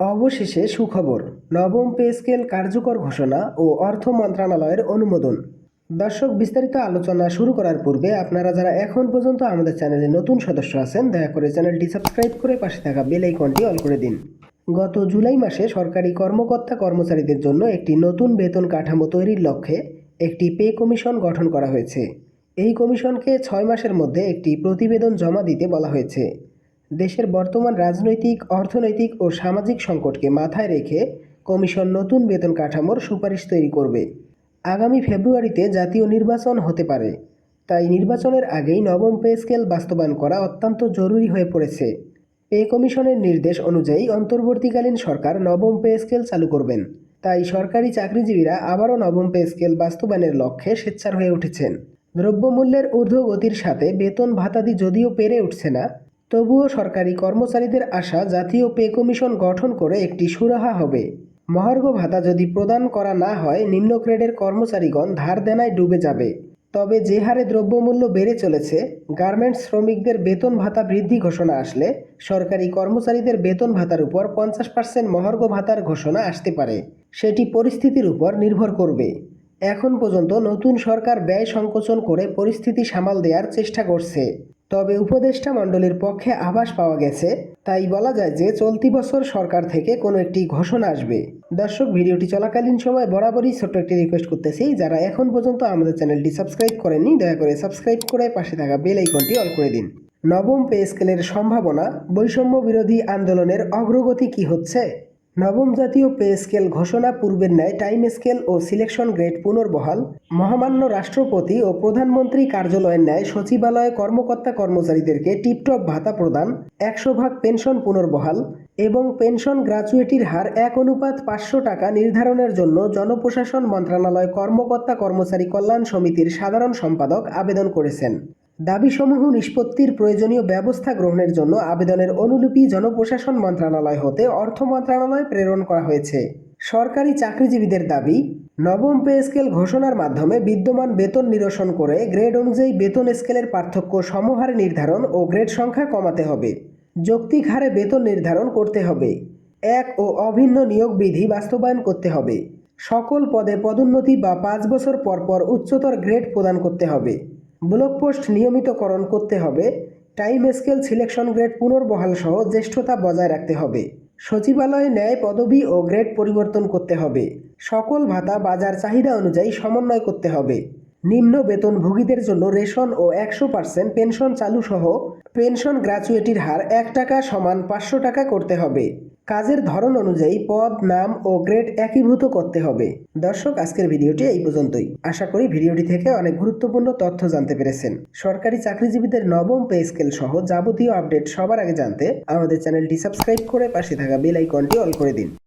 অবশেষে সুখবর, নবম পে স্কেল কার্যকর ঘোষণা ও অর্থ মন্ত্রণালয়ের অনুমোদন। দর্শক, বিস্তারিত আলোচনা শুরু করার পূর্বে আপনারা যারা এখন পর্যন্ত আমাদের চ্যানেলে নতুন সদস্য আছেন, দয়া করে চ্যানেলটি সাবস্ক্রাইব করে পাশে থাকা বেল আইকনটি অল করে দিন। গত জুলাই মাসে সরকারি কর্মকর্তা কর্মচারীদের জন্য একটি নতুন বেতন কাঠামো তৈরির লক্ষ্যে একটি পে কমিশন গঠন করা হয়েছে। এই কমিশনকে ছয় মাসের মধ্যে একটি প্রতিবেদন জমা দিতে বলা হয়েছে। দেশের বর্তমান রাজনৈতিক, অর্থনৈতিক ও সামাজিক সংকটকে মাথায় রেখে কমিশন নতুন বেতন কাঠামোর সুপারিশ তৈরি করবে। আগামী ফেব্রুয়ারিতে জাতীয় নির্বাচন হতে পারে। তাই নির্বাচনের আগেই নবম পে স্কেল বাস্তবায়ন করা অত্যন্ত জরুরি হয়ে পড়েছে। পে কমিশনের নির্দেশ অনুযায়ী অন্তর্বর্তীকালীন সরকার নবম পে স্কেল চালু করবেন। তাই সরকারি চাকরিজীবীরা আবারও নবম পে স্কেল বাস্তবায়নের লক্ষ্যে স্বেচ্ছার হয়ে উঠেছেন। দ্রব্যমূল্যের ঊর্ধ্বগতির সাথে বেতন ভাতাদি যদিও পেরে উঠছে না তবুও সরকারি কর্মচারীদের আশা জাতীয় পে কমিশন গঠন করে একটি সুরাহা হবে। মহার্ঘ ভাতা যদি প্রদান করা না হয়, নিম্ন গ্রেডের কর্মচারীগণ ধার দেনায় ডুবে যাবে। তবে যে হারে দ্রব্যমূল্য বেড়ে চলেছে, গার্মেন্টস শ্রমিকদের বেতন ভাতা বৃদ্ধি ঘোষণা আসলে সরকারি কর্মচারীদের বেতন ভাতার উপর পঞ্চাশ পার্সেন্ট মহার্ঘ ভাতার ঘোষণা আসতে পারে। সেটি পরিস্থিতির উপর নির্ভর করবে। এখন পর্যন্ত নতুন সরকার ব্যয় সংকোচন করে পরিস্থিতি সামাল দেওয়ার চেষ্টা করছে। তবে উপদেষ্টা মণ্ডলীর পক্ষে আভাস পাওয়া গেছে। তাই বলা যায় যে চলতি বছর সরকার থেকে কোনো একটি ঘোষণা আসবে। দর্শক, ভিডিওটি চলাকালীন সময় বরাবরই ছোট্ট একটি রিকোয়েস্ট করতেছি। যারা এখন পর্যন্ত আমাদের চ্যানেলটি সাবস্ক্রাইব করেননি, দয়া করে সাবস্ক্রাইব করে পাশে থাকা বেল আইকনটি অল করে দিন। নবম পে স্কেলের সম্ভাবনা, বৈষম্য বিরোধী আন্দোলনের অগ্রগতি কি হচ্ছে? নবম জাতীয় পে স্কেল ঘোষণা পূর্বের ন্যায় টাইম স্কেল ও সিলেকশন গ্রেড পুনর্বহাল। মহামান্য রাষ্ট্রপতি ও প্রধানমন্ত্রী কার্যালয়ের ন্যায় সচিবালয়ে কর্মকর্তা কর্মচারীদেরকে টিপটপ ভাতা প্রদান, একশো ভাগ পেনশন পুনর্বহাল এবং পেনশন গ্র্যাচুইটির হার এক অনুপাত পাঁচশো টাকা নির্ধারণের জন্য জনপ্রশাসন মন্ত্রণালয় কর্মকর্তা কর্মচারী কল্যাণ সমিতির সাধারণ সম্পাদক আবেদন করেছেন। দাবিসমূহ নিষ্পত্তির প্রয়োজনীয় ব্যবস্থা গ্রহণের জন্য আবেদনের অনুলিপি জনপ্রশাসন মন্ত্রণালয় হতে অর্থ মন্ত্রণালয় প্রেরণ করা হয়েছে। সরকারি চাকরিজীবীদের দাবি, নবম পে স্কেল ঘোষণার মাধ্যমে বিদ্যমান বেতন নিরসন করে গ্রেড অনুযায়ী বেতন স্কেলের পার্থক্য সমহারে নির্ধারণ ও গ্রেড সংখ্যা কমাতে হবে। যৌক্তিক হারে বেতন নির্ধারণ করতে হবে। এক ও অভিন্ন নিয়োগ বিধি বাস্তবায়ন করতে হবে। সকল পদে পদোন্নতি বা পাঁচ বছর পর পর উচ্চতর গ্রেড প্রদান করতে হবে। ব্লক পোস্ট নিয়মিতকরণ করতে হবে, টাইম স্কেল সিলেকশন গ্রেড পুনর্বহাল সহ জ্যেষ্ঠতা বজায় রাখতে হবে, সচিবালয়ে ন্যায় পদবি ও গ্রেড পরিবর্তন করতে হবে, সকল ভাতা বাজার চাহিদা অনুযায়ী সমন্বয় করতে হবে, নিম্ন বেতন ভোগীদের জন্য রেশন ও একশো পার্সেন্ট পেনশন চালু সহ পেনশন গ্র্যাচুইটির হার এক টাকা সমান পাঁচশো টাকা করতে হবে। কাজের ধরন অনুযায়ী পদ, নাম ও গ্রেড একীভূত করতে হবে। দর্শক, আজকের ভিডিওটি এই পর্যন্তই। আশা করি ভিডিওটি থেকে অনেক গুরুত্বপূর্ণ তথ্য জানতে পেরেছেন। সরকারি চাকরিজীবীদের নবম পে স্কেল সহ যাবতীয় আপডেট সবার আগে জানতে আমাদের চ্যানেলটি সাবস্ক্রাইব করে পাশে থাকা বেল আইকনটি অল করে দিন।